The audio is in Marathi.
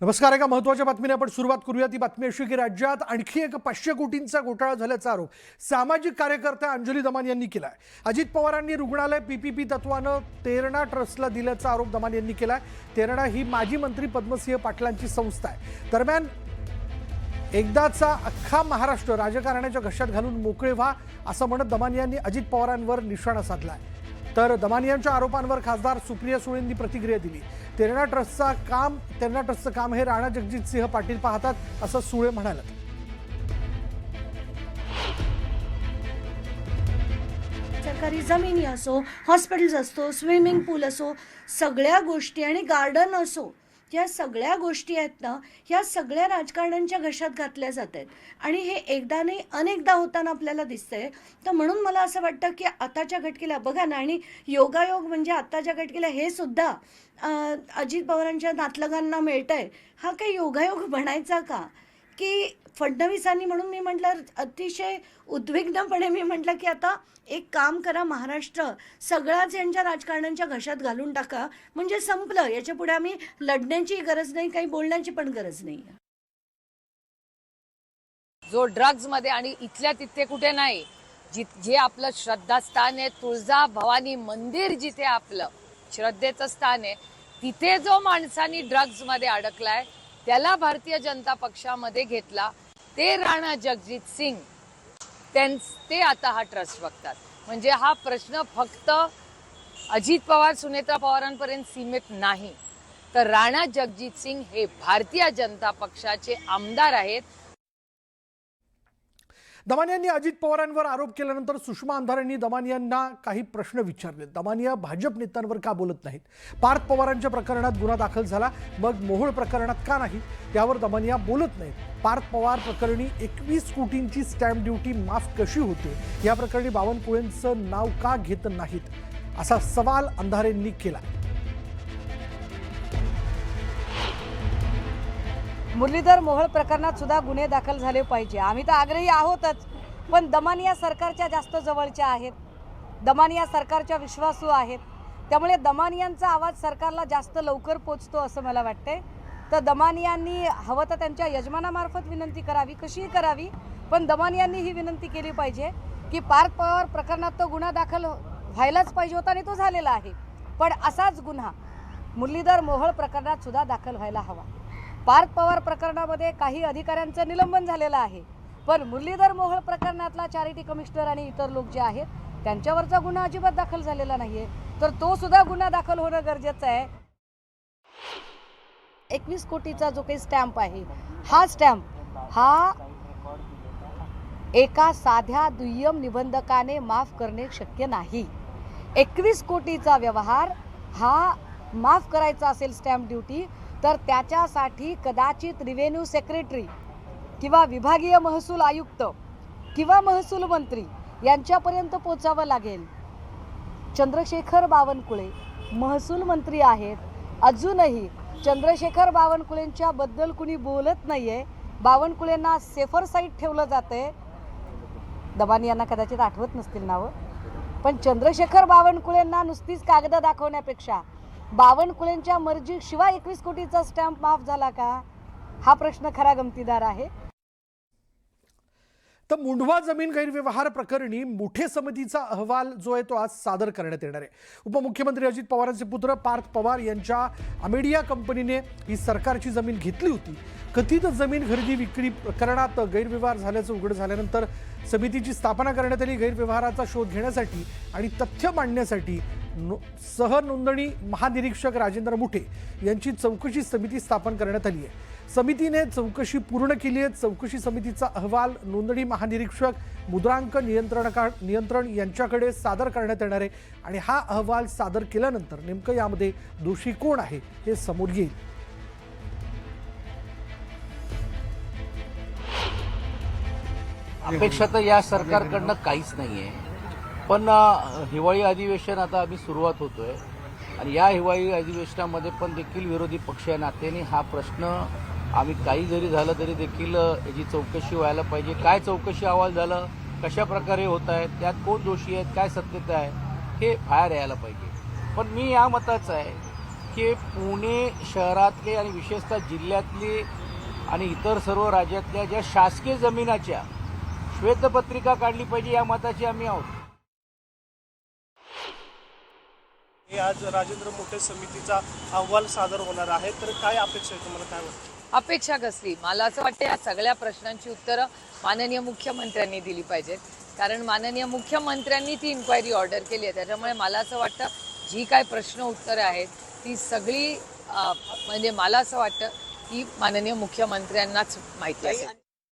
नमस्कार एका महत्त्वाच्या बातमीने आपण सुरुवात करूया. ती बातमी अशी की राज्यात आणखी एक पाचशे कोटींचा घोटाळा झाल्याचा आरोप सामाजिक कार्यकर्त्या अंजली दमान यांनी केला आहे अजित पवारांनी रुग्णालय पीपीपी तत्वानं तेरणा ट्रस्टला दिल्याचा आरोप दमान यांनी केला आहे तेरणा ही माजी मंत्री पद्मसिंह पाटलांची संस्था आहे. दरम्यान एकदाचा अख्खा महाराष्ट्र राजकारणाच्या घशात घालून मोकळे व्हा असं म्हणत दमान यांनी अजित पवारांवर निशाणा साधला आहे तर दमानी यांच्या आरोपांवर खासदार सुप्रिया सुळेंनी प्रतिक्रिया दिली. तेरणा ट्रस्टचा काम तेरणा ट्रस्टचं काम हे राणा जगजित सिंह पाटील पाहतात असं सुळे म्हणाले. सरकारी जमिनी असो हॉस्पिटल्स असतो स्विमिंग पूल असो सगळ्या गोष्टी आणि गार्डन असो या सगळ्या गोष्टी आहेत ना ह्या सगळ्या राजकारण्यांच्या घशात घातल्या जात आहेत. आणि हे एकदा नाही अनेकदा होताना आपल्याला दिसतंय. तर म्हणून मला असं वाटतं की आताच्या घटकेला बघा ना आणि योगायोग म्हणजे आताच्या घटकेला हे सुद्धा अजित पवारांच्या नातलगांना मिळतंय. हा काही योगायोग म्हणायचा का? की फडणवीसांनी म्हणून मी म्हटलं अतिशय उद्विग्नपणे मी म्हटलं की आता एक काम करा महाराष्ट्र सगळ्याच यांच्या राजकारण्यांच्या घशात घालून टाका. म्हणजे संपलं. याच्यापुढे आम्ही लढण्याची गरज नाही काही बोलण्याची पण गरज नाही. जो ड्रग्जमध्ये आणि इथल्या तिथे कुठे नाही जे आपलं श्रद्धास्थान आहे तुळजा भवानी मंदिर जिथे आपलं श्रद्धेचं स्थान आहे तिथे जो माणसानी ड्रग्जमध्ये अडकलाय त्याला भारतीय जनता पक्षामध्ये घेतला. ते राणा जगजित सिंग. त्यां ते आता हा ट्रस्ट बघतात. म्हणजे हा प्रश्न फक्त अजित पवार सुनेत्रा पवारांपर्यंत सीमित नाही. तर राणा जगजित सिंग हे भारतीय जनता पक्षाचे आमदार आहेत. दमानी यांनी अजित पवारांवर आरोप केल्यानंतर सुषमा अंधारेंनी दमानी यांना काही प्रश्न विचारले दमानिया भाजप नेत्यांवर का बोलत नाहीत? पार्थ पवारांच्या प्रकरणात गुन्हा दाखल झाला मग मोहोळ प्रकरणात का नाही? त्यावर दमानिया बोलत नाहीत. पार्थ पवार प्रकरणी एकवीस कोटींची स्टॅम्प ड्युटी माफ कशी होते? या प्रकरणी बावनकुळेंचं नाव का घेत नाहीत? असा सवाल अंधारेंनी केला. मुरलीधर मोहोळ प्रकरणात सुद्धा गुन्हे दाखल झाले पाहिजे. आम्ही तर आग्रही आहोतच पण दमानिया सरकारच्या जास्त जवळच्या आहेत. दमानिया सरकारच्या विश्वासू आहेत. त्यामुळे दमानियांचा आवाज सरकारला जास्त लवकर पोचतो असं मला वाटतंय. तर दमानियांनी हवं तर त्यांच्या यजमानामार्फत विनंती करावी कशीही करावी पण दमानियांनी ही विनंती केली पाहिजे की पार्थ पवार प्रकरणात तो गुन्हा दाखल व्हायलाच पाहिजे होता आणि तो झालेला आहे. पण असाच गुन्हा मुरलीधर मोहोळ प्रकरणात सुद्धा दाखल व्हायला हवा. पार्थ पवार प्रकरणामध्ये काही अधिकाऱ्यांचं निलंबन झालेलं आहे. पण मुरलीधर मोहोळ प्रकरणातला चॅरिटी कमिशनर आणि इतर लोक जे आहेत त्यांच्यावरचा गुन्हा अजिबात दाखल झालेला नाहीये. तर तो सुद्धा गुन्हा दाखल होणं गरजेचं आहे. एकवीस कोटीचा जो काही स्टॅम्प आहे हा स्टॅम्प हा एका साध्या दुय्यम निबंधकाने माफ करणे शक्य नाही. एकवीस कोटीचा व्यवहार हा माफ करायचा असेल स्टॅम्प ड्युटी तर त्याच्यासाठी कदाचित रिव्हेन्यू सेक्रेटरी किंवा विभागीय महसूल आयुक्त किंवा महसूल मंत्री यांच्यापर्यंत पोचावं लागेल. चंद्रशेखर बावनकुळे महसूल मंत्री आहेत. अजूनही चंद्रशेखर बावनकुळेंच्या बद्दल कुणी बोलत नाहीये. बावनकुळेंना सेफर साईट ठेवलं जातंय. दबानी यांना कदाचित आठवत नसतील नावं. पण चंद्रशेखर बावनकुळेंना नुसतीच कागद दाखवण्यापेक्षा बावनकुळेंच्या मर्जी शिवाय एकवीस कोटीचा स्टॅम्प माफ झाला का? हा प्रश्न खरा गमतीदार आहे. तर मुंढवा जमीन गैरव्यवहार प्रकरणी मुठे समितीचा अहवाल जो आहे तो आज सादर करण्यात येणार आहे. उपमुख्यमंत्री अजित पवारांचे पुत्र पार्थ पवार यांच्या अमेडिया कंपनीने ही सरकारची जमीन घेतली होती. कथित जमीन खरेदी विक्री प्रकरणात गैरव्यवहार झाल्याचं उघड झाल्यानंतर समितीची स्थापना करण्यात आली. गैरव्यवहाराचा शोध घेण्यासाठी आणि तथ्य मांडण्यासाठी नो सहनोंदणी महानिरीक्षक राजेंद्र मुठे यांची चौकशी समिती स्थापन करण्यात आली आहे. समितीने चौकशी पूर्ण केली आहे. चौकशी समितीचा अहवाल नोंदणी महानिरीक्षक मुद्रांक नियंत्रणका नियंत्रण यांच्याकडे सादर करण्यात येणार आहे आणि हा अहवाल सादर केल्यानंतर नेमकं यामध्ये दोषी कोण आहे हे समोर येईल. अपेक्षा तर या सरकारकडनं काहीच नाही आहे पण हिवाळी अधिवेशन आता आम्ही सुरुवात होतोय. आणि या हिवाळी अधिवेशनामध्ये पण देखील विरोधी पक्ष या नात्याने हा प्रश्न आम्ही काही जरी झालं तरी देखील याची चौकशी व्हायला पाहिजे. काय चौकशी अहवाल झालं कशा प्रकारे होत आहे त्यात कोण दोषी आहेत काय सत्यता आहे हे बाहेर यायला पाहिजे. पण मी या मताचं आहे की पुणे शहरातले आणि विशेषतः जिल्ह्यातले आणि इतर सर्व राज्यातल्या ज्या शासकीय जमिनाच्या श्वेतपत्रिका काढली पाहिजे या मताची आम्ही आहोत. हे आज राजेंद्र मोठे समितीचा अहवाल सादर होणार आहे. तर काय अपेक्षा आहे तुम्हाला? काय वाटतं? अपेक्षा कसली? मला असं वाटतं या सगळ्या प्रश्नांची उत्तरं माननीय मुख्यमंत्र्यांनी दिली पाहिजेत. कारण माननीय मुख्यमंत्र्यांनी ती इन्क्वायरी ऑर्डर केली आहे. त्याच्यामुळे मला असं वाटतं जी काय प्रश्न उत्तरं आहेत ती सगळी म्हणजे मला असं वाटतं की माननीय मुख्यमंत्र्यांनाच माहिती आहे